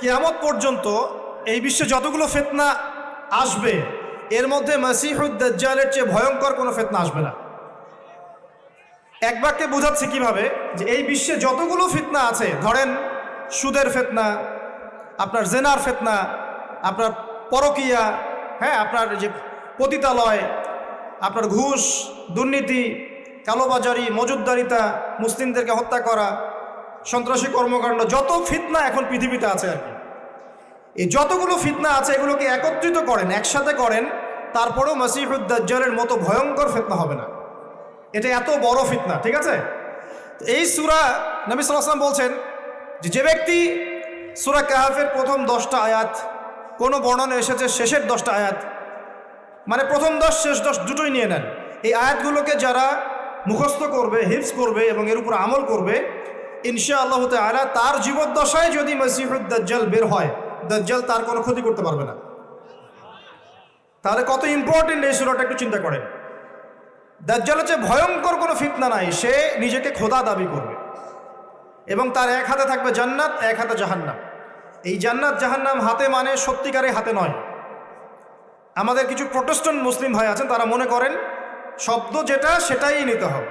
কিয়ামত পর্যন্ত এই বিশ্বে যতগুলো ফেতনা আসবে, এর মধ্যে মাসিহুদ্দাজ্জালের চেয়ে ভয়ঙ্কর কোনো ফেতনা আসবে না। এক বাক্যে বোঝাচ্ছে কীভাবে যে এই বিশ্বে যতগুলো ফিতনা আছে, ধরেন সুদের ফেতনা, আপনার জেনার ফেতনা, আপনার পরকিয়া হ্যাঁ আপনার যে পতিতালয়, আপনার ঘুষ, দুর্নীতি, কালোবাজারি মজুদদারিতা মুসলিমদেরকে হত্যা করা সন্ত্রাসী কর্মকাণ্ড, যত ফিতনা এখন পৃথিবীতে আছে আর এই যতগুলো ফিতনা আছে, এগুলোকে একত্রিত করেন, একসাথে করেন, তারপরেও মাসিহুদ্দাজ্জালের মতো ভয়ঙ্কর ফিতনা হবে না। এটা এত বড় ফিতনা, ঠিক আছে? এই সুরা নবী সাল্লাম বলছেন যে ব্যক্তি সুরা কাহাফের প্রথম দশটা আয়াত, কোনো বর্ণনা এসেছে শেষের দশটা আয়াত মানে প্রথম দশ, শেষ দশ দুটোই নিয়ে নেন। এই আয়াতগুলোকে যারা মুখস্থ করবে হিফস করবে এবং এর উপর আমল করবে ইনশা আল্লাহ তালা তার জীবদ্দশায় যদি মসিহুদ্দাজ্জাল বের হয়, দাজ্জাল তার কোনো ক্ষতি করতে পারবে না। তাহলে কত ইম্পর্টেন্ট এই সুরাটা একটু চিন্তা করেন। দাজ্জাল হচ্ছে ভয়ঙ্কর কোনো ফিতনা নাই, সে নিজেকে খোদা দাবি করবে। এবং তার এক হাতে থাকবে জান্নাত, এক হাতে জাহান্নাম। এই জান্নাত, জাহান্নাম হাতে মানে সত্যিকারে হাতে নয়। আমাদের কিছু প্রোটেস্টন মুসলিম ভাই আছেন, তারা মনে করেন শব্দ যেটা, সেটাই নিতে হবে।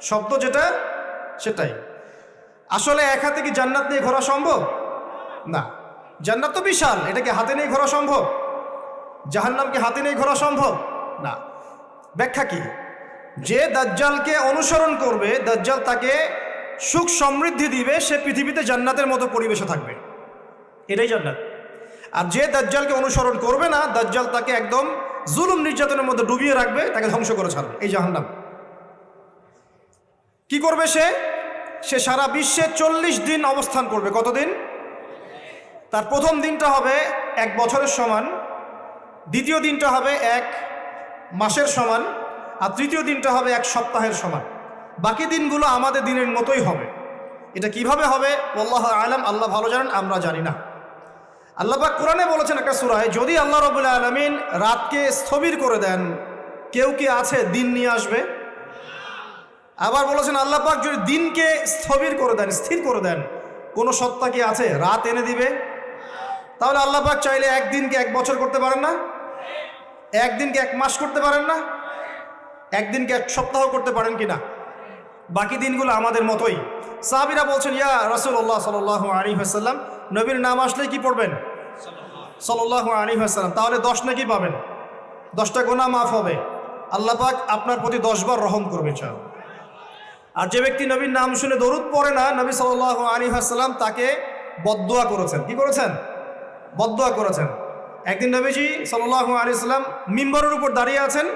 শব্দ যেটা, সেটাই। আসলে এক হাতে কি জান্নাত নিয়ে ঘোরা সম্ভব? না। জান্নাত তো বিশাল এটাকে হাতে নিয়ে ঘোরা সম্ভব? জাহান্নামকে হাতে নিয়ে ঘোরা সম্ভব? না। ব্যাখ্যা কি? যে দাজ্জালকে অনুসরণ করবে, দাজ্জাল তাকে সুখ সমৃদ্ধি দিবে, সে পৃথিবীতে জান্নাতের মতো পরিবেশে থাকবে। এটাই জান্নাত। আর যে দাজ্জালকে অনুসরণ করবে না, দাজ্জাল তাকে একদম জুলুম নির্যাতনের মধ্যে ডুবিয়ে রাখবে, তাকে ধ্বংস করে ছাড়বে। এই জাহান্নাম। কি করবে সে? সে সারা বিশ্বে চল্লিশ দিন অবস্থান করবে। কতদিন? তার প্রথম দিনটা হবে এক বছরের সমান, দ্বিতীয় দিনটা হবে এক মাসের সমান, আর তৃতীয় দিনটা হবে এক সপ্তাহের সমান। বাকি দিনগুলো আমাদের দিনের মতোই হবে। এটা কীভাবে হবে? আল্লাহ আলম, আল্লাহ ভালো জানেন, আমরা জানি না। আল্লাহবাক কোরআনে বলেছেন একটা সুরায়, যদি আল্লাহ রবুল্লা আলমিন রাতকে স্থবির করে দেন, কেউ কি আছে দিন নিয়ে আসবে? আবার বলেছেন, আল্লাহ পাক যদি দিনকে স্থবির করে দেন, স্থির করে দেন, কোনো সত্তা কি আছে? রাত এনে দিবে? তাহলে আল্লাহ পাক চাইলে একদিনকে এক বছর করতে পারেন না? একদিনকে এক মাস করতে পারেন না? একদিনকে এক সপ্তাহ করতে পারেন কি না? বাকি দিনগুলো আমাদের মতোই। সাহাবিরা বলছেন, ইয়া রসুল্লাহ সাল আলী হাসাল্লাম নবীর নাম আসলে কি পড়বেন? সাল্লাহ আলী হাসাল্লাম তাহলে দশ নাকি পাবেন? দশটা গোনা মাফ হবে। আল্লাহ পাক আপনার প্রতি দশবার রহম করবে চাও আর যে ব্যক্তি নবীর নাম শুনে দরুদ পড়ে না, নবী সাল আলী হাসাল্লাম তাকে বদোয়া করেছেন। কি করেছেন? বদোয়া করেছেন। একদিন নবীজি সাল্লাহ আলী সাল্লাম মিম্বরের উপর দাঁড়িয়ে আছেন।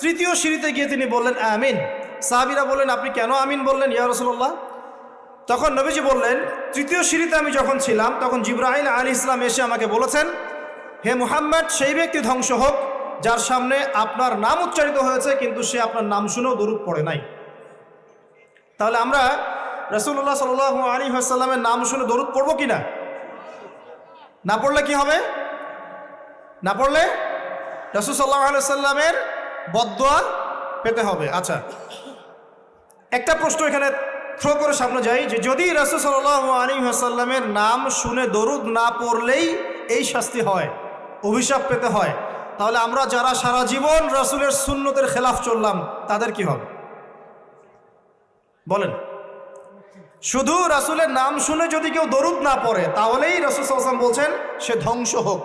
তৃতীয় সিঁড়িতে গিয়ে তিনি বললেন, আমিন। সাহাবিরা বললেন, আপনি কেন আমিন বললেন ইয়া রসল্লাহ তখন নবীজি বললেন, তৃতীয় সিঁড়িতে আমি যখন ছিলাম, তখন জিব্রাহিল আলী ইসলাম এসে আমাকে বলেছেন, হে মুহাম্মদ, সেই ব্যক্তি ধ্বংস হোক, যার সামনে আপনার নাম উচ্চারিত হয়েছে, কিন্তু সে আপনার নাম শুনেও দরুদ পড়ে নাই তাহলে আমরা রসুল্লাহ সাল আলী আসাল্লামের নাম শুনে দরুদ পড়ব কি না? না পড়লে কি হবে? না পড়লে রসুল সাল্লাহ আলাইসাল্লামের বদোয়া পেতে হবে। আচ্ছা একটা প্রশ্ন এখানে থ্রো করে সামনে যাই যে যদি রসুল সাল্লাহ আলী আসাল্লামের নাম শুনে দরুদ না পড়লেই এই শাস্তি হয়, অভিশাপ পেতে হয়, তাহলে আমরা যারা সারা জীবন রসুলের সুন্নতের খেলাফ চললাম, তাদের কি হবে? বলেন। শুধু রাসুলের নাম শুনে যদি কেউ দরুদ না পড়ে, তাহলেই রসুল সাল্লাম বলছেন, সে ধ্বংস হোক।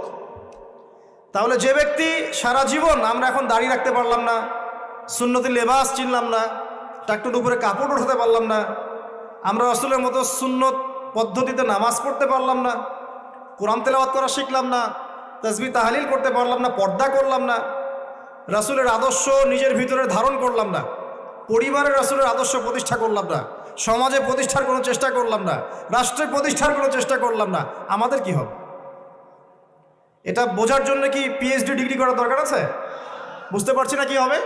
তাহলে যে ব্যক্তি সারা জীবন আমরা এখন দাঁড়িয়ে রাখতে পারলাম না, সুন্নতি লেবাস চিনলাম না টাকটুর উপরে কাপড় উঠাতে পারলাম না, আমরা রসুলের মতো সুন্নত পদ্ধতিতে নামাজ পড়তে পারলাম না, কোরআন তেলাওয়াত করা শিখলাম না তসবি তাহালিল করতে পারলাম না, পর্দা করলাম না, রাসুলের আদর্শ নিজের ভিতরে ধারণ করলাম না পরিবারের রাসুলের আদর্শ প্রতিষ্ঠা করলাম না। সমাজে প্রতিষ্ঠার কোনো চেষ্টা করলাম না। রাষ্ট্রে প্রতিষ্ঠার কোনো চেষ্টা করলাম না। আমাদের কি হবে? এটা বোঝার জন্য কি পিএইচডি ডিগ্রি করার দরকার আছে? বুঝতে পারছি না কি হবে?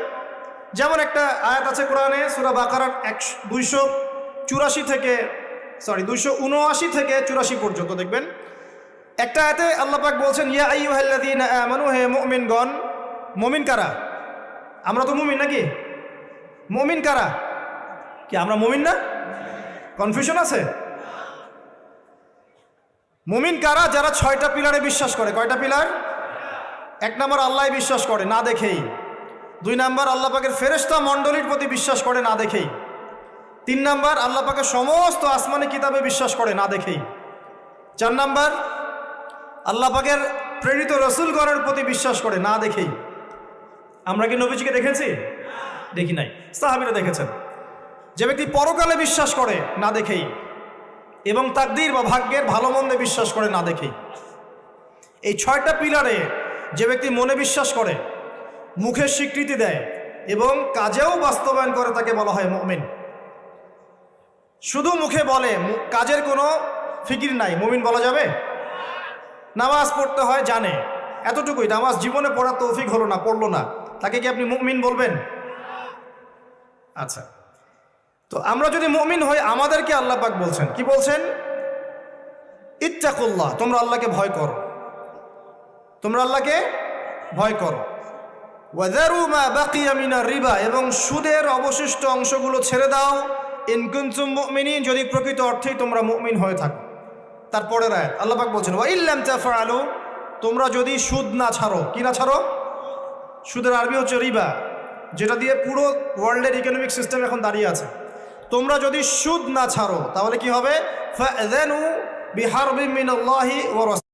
যেমন একটা আয়াত আছে কোরআনে, সুরা বাকারার এক দুইশো চুরাশি থেকে সরি দুইশো উনআশি থেকে চুরাশি পর্যন্ত দেখবেন। একটা আয়াতে আল্লাপাক বলছেন, ইয়া আইয়ুহাল্লাযীনা আমানু, হে মুমিনগণ। মুমিন কারা? আমরা তো মুমিন নাকি? মুমিন কারা? কি, আমরা মমিন না? কনফিউশন আছে? মুমিন কারা যারা ছয়টা পিলারে বিশ্বাস করে? কয়টা পিলার? এক নম্বর আল্লাহ বিশ্বাস করে, না দেখেই। দুই নাম্বার আল্লাহ পাকের ফেরেস্তা মণ্ডলীর প্রতি বিশ্বাস করে, না দেখেই। তিন নম্বর আল্লাহ পাকের সমস্ত আসমানি কিতাবে বিশ্বাস করে, না দেখেই। চার নম্বর আল্লাহ পাকের প্রেরিত রসুলগণের প্রতি বিশ্বাস করে, না দেখেই। আমরা কি নবীজিকে দেখেছি? দেখি নাই। সাহাবিরা দেখেছেন। যে ব্যক্তি পরকালে বিশ্বাস করে, না দেখেই, এবং তাকদির বা ভাগ্যের ভালো মন্দে বিশ্বাস করে, না দেখেই। এই ছয়টা পিলারে যে ব্যক্তি মনে বিশ্বাস করে, মুখের স্বীকৃতি দেয় এবং কাজেও বাস্তবায়ন করে তাকে বলা হয় মুমিন। শুধু মুখে বলে কাজের কোনো ফিকির নাই। মমিন বলা যাবে? নামাজ পড়তে হয়, জানে। এতটুকুই। নামাজ জীবনে পড়ার তৌফিক হলো না, পড়ল না। তাকে কি আপনি মুমিন বলবেন? আচ্ছা। তো আমরা যদি মুমিন হই, আমাদেরকে আল্লাহ পাক বলছেন, কি বলছেন? ইত্তাকুল্লাহ, তোমরা আল্লাহকে ভয় করো। তোমরা আল্লাহকে ভয় করো। ওয়াদারু মা বাকিয়া রিবা, এবং সুদের অবশিষ্ট অংশগুলো ছেড়ে দাও। ইনকুনতুম মুমিনিন, যদি প্রকৃত অর্থেই তোমরা মুমিন হয়ে থাকো। তারপরে রায় আল্লাহ পাক বলছেন, ওয়া ইল্লাম তাফআলু তোমরা যদি সুদ না ছাড়ো, কি না ছাড়ো? সুদের আরবি হচ্ছে রিবা। যেটা দিয়ে পুরো ওয়ার্ল্ডের ইকোনমিক সিস্টেম এখন দাঁড়িয়ে আছে। তোমরা যদি সুদ না ছাড়ো, তাহলে কি হবে? বিহার বিমিন রাস-